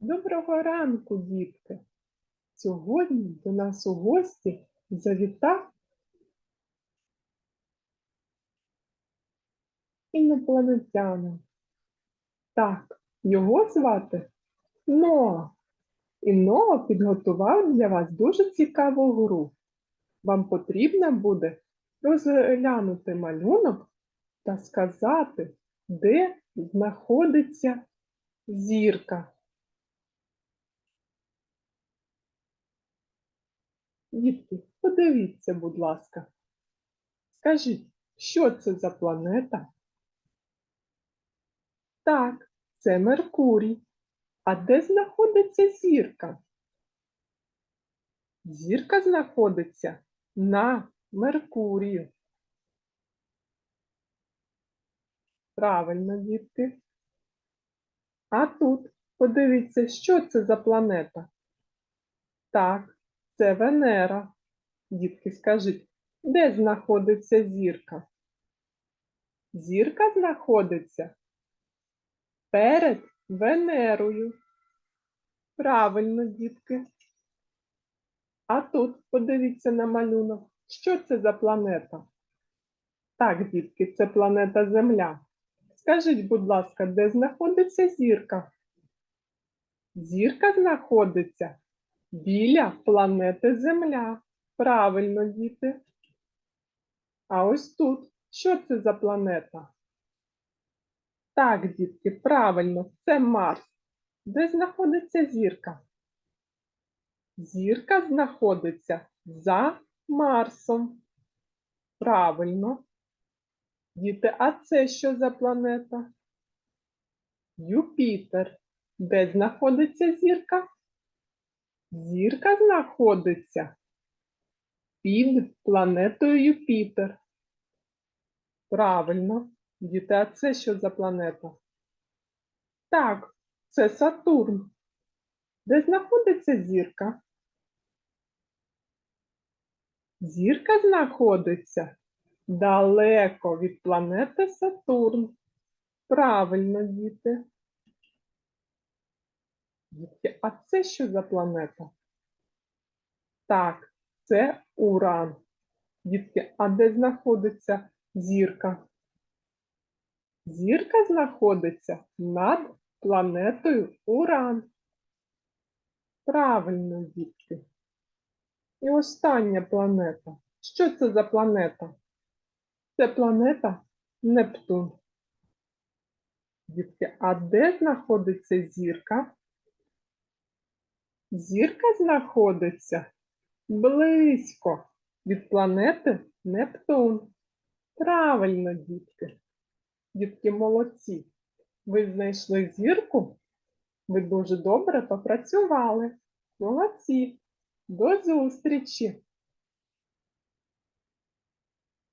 Доброго ранку, дітки! Сьогодні до нас у гості завітав інопланетянин. Так, його звати Ноа. І Ноа підготував для вас дуже цікаву гру. Вам потрібно буде розглянути малюнок та сказати, де знаходиться зірка. Дітки, подивіться, будь ласка. Скажіть, що це за планета? Так, це Меркурій. А де знаходиться зірка? Зірка знаходиться на Меркурію. Правильно, дітки. А тут подивіться, що це за планета? Так, це Венера. Дітки, скажіть, де знаходиться зірка? Зірка знаходиться перед Венерою. Правильно, дітки. А тут подивіться на малюнок. Що це за планета? Так, дітки, це планета Земля. Скажіть, будь ласка, де знаходиться зірка? Зірка знаходиться біля планети Земля. Правильно, діти. А ось тут. Що це за планета? Так, дітки, правильно, це Марс. Де знаходиться зірка? Зірка знаходиться за Марсом. Правильно. Діти, а це що за планета? Юпітер. Де знаходиться зірка? Зірка знаходиться під планетою Юпітер. Правильно. Діти, а це що за планета? Так, це Сатурн. Де знаходиться зірка? Зірка знаходиться далеко від планети Сатурн. Правильно, діти. Дітки, а це що за планета? Так, це Уран. Дітки, а де знаходиться зірка? Зірка знаходиться над планетою Уран. Правильно, дітки. І остання планета. Що це за планета? Це планета Нептун. Дітки, а де знаходиться зірка? Зірка знаходиться близько від планети Нептун. Правильно, дітки. Дітки молодці. Ви знайшли зірку? Ви дуже добре попрацювали. Молодці. До зустрічі!